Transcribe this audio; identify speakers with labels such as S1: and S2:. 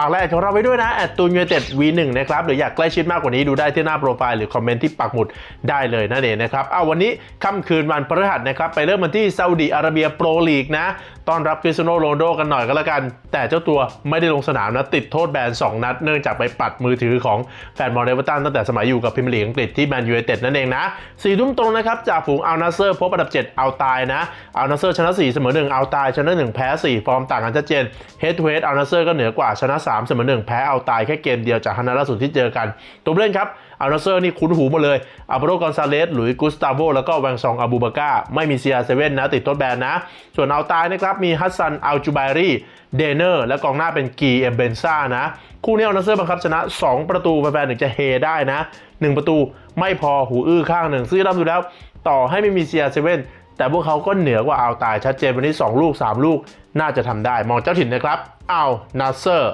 S1: ฝากแลกของเราไว้ด้วยนะแอดตูนยูเต็ด V1 นะครับหรืออยากใกล้ชิดมากกว่านี้ดูได้ที่หน้าโปรไฟล์หรือคอมเมนต์ที่ปักหมุดได้เลยนั่นเองนะครับเอาวันนี้ค่ำคืนวันพฤหัสนะครับไปเริ่มกันที่ซาอุดีอาระเบียโปรลีกนะต้อนรับคริสเตียโนโรนโดกันหน่อยก็แล้วกัน แต่เจ้าตัวไม่ได้ลงสนามนะติดโทษแบน 2 นัด เนื่องจากไปปัดมือถือของแฟนบอลเอเวอร์ตันตั้งแต่สมัยอยู่กับพรีเมียร์ลีกอังกฤษที่แมนยูไนเต็ดนั่นเองนะสี่ทุ่มตรงนะครับจากฝูงอัลนาเซอร์พบอันดับ 7 เอาตายนะอัลนาเซอร์ชนะ 4 เสมอ1เอาตายชนะ 1 แพ้ 4 ฟอร์มต่างกันชัดเจนเฮดทูเฮดอัลนาเซอร์ก็เหนือกว่าชนะ3เสมอ1แพ้เอาตายแค่เกมเดียวจากฮันนาล่าสุดที่เจอกัน ตัวเล่นครับอัลนาเซอร์นี่คุ้นหูหมาเลยอัลโบโรกอนซาเลสหลุยกุสตาโวแล้วก็แวงซองอาบูบาก้าไม่มีเซียเซเว่นนะติดทษแบนนะ ส่วนเอาตายนะครับมีฮัสซันอัลจูไบรีเดเนอร์และกองหน้าเป็นกีเอเบนซ่านะ คู่นี้อัลนาเซอร์บังคับชนะ 2 ประตูแฟนๆถึงจะเฮได้นะ 1 ประตูไม่พอหูอื้อข้างหนึ่งซึ่งรับดูแล้ว ต่อให้ไม่มีเซียเซเว่นแต่พวกเขาก็เหนือกว่าเอาตายชัดเจนวันนี้ 2 ลูก 3 ลูกน่าจะทำได้ มองเจ้าถิ่นนะครับเอานาเซอร์